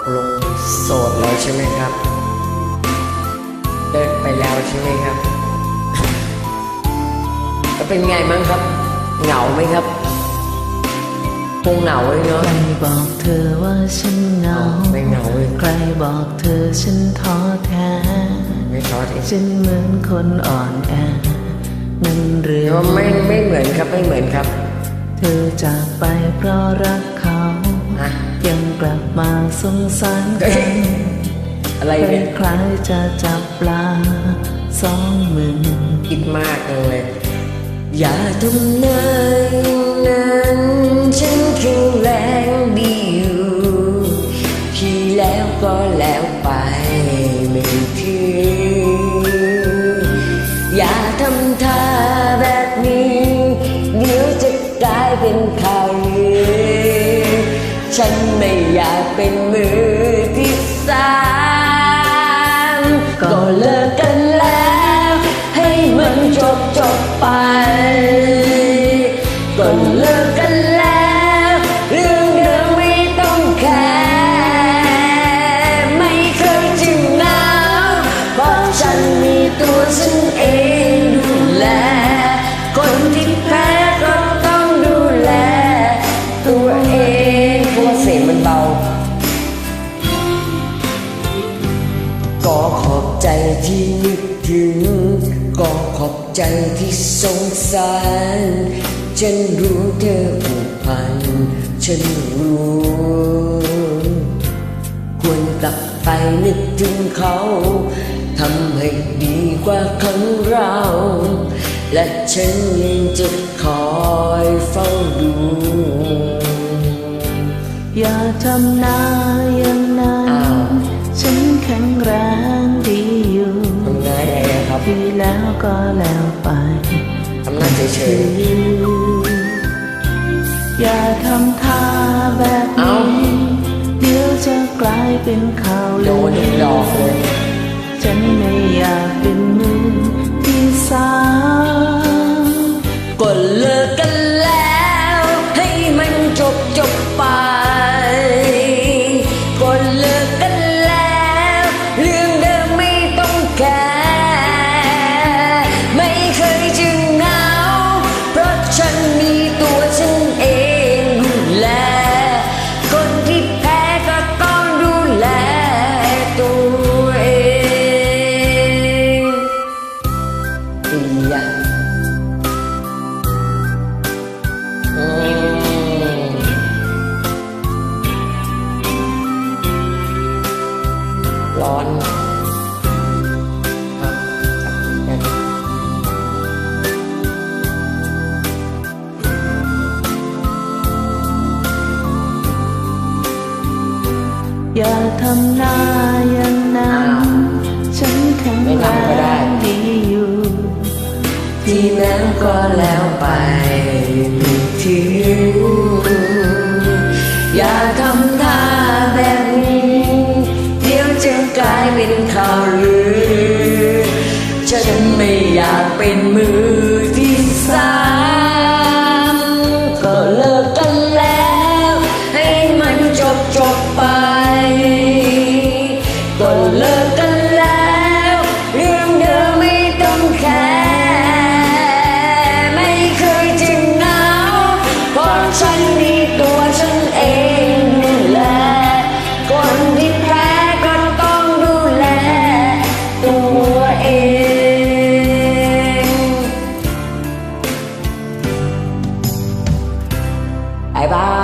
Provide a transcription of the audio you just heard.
กลงโสดแล้วใช่ไหมครับ เลิกไปแล้วใช่ไหมครับแล้วเป็นไงมั้งครับ เหงาไหมครับคงเหงาเลยเนาะใครบอกเธอว่าฉันเหงาไม่เหงาเลยใครบอกเธอฉันท้อแท้ไม่ท้อทีฉันเหมือนคนอ่อนแอนั่นหรือแต่ว่าไม่ไม่เหมือนครับไม่เหมือนครับ เธอจากไปเพราะรักเขาฮะ ยังกลับมาสงสารเอ้กัยนอะไรคเนี่ยล้ายๆจะจับปลาสองมือคิดมากจังเลย อย่าทำนายนั้นฉันแข็งแรงดีอยู่ที่แล้วก็แล้วไปไม่ถึงอย่าทำท่าแบบนี้ เดี๋ยวจะกลายเป็นข่าวลือ ฉันไม่อยากเป็นมือที่สามก็เลิกกันแล้ว ให้มันจบจบไป ก็เลิกกันแล้ว เรื่องเดิมไม่ต้องแคร์ไม่เคยจึงเหงาเพราะฉันมีตัวฉัน ใจที่สงสาร ฉันรู้เธอผูกพัน ฉันรู้ ควรกลับไปนึกถึงเขาทำให้ดีกว่าของเรา และฉันยังจะคอยเฝ้าดู อย่าทำหน้าอย่างนั้อ้าวนฉันแข็งแรงดีอยู่ทำไงครับที่แล้วก็แล้วไปทำหน้าเฉยอย่าทำท่าแบบเอ้านี้ เดี๋ยวจะกลายเป็นข่าวๆโดลืนดอ อย่าทำหน้าอย่างนั้อ้านวฉันแข็งไม่แรทำก็ได้งดีอยู่ ที่แล้วก็แล้วไป 来吧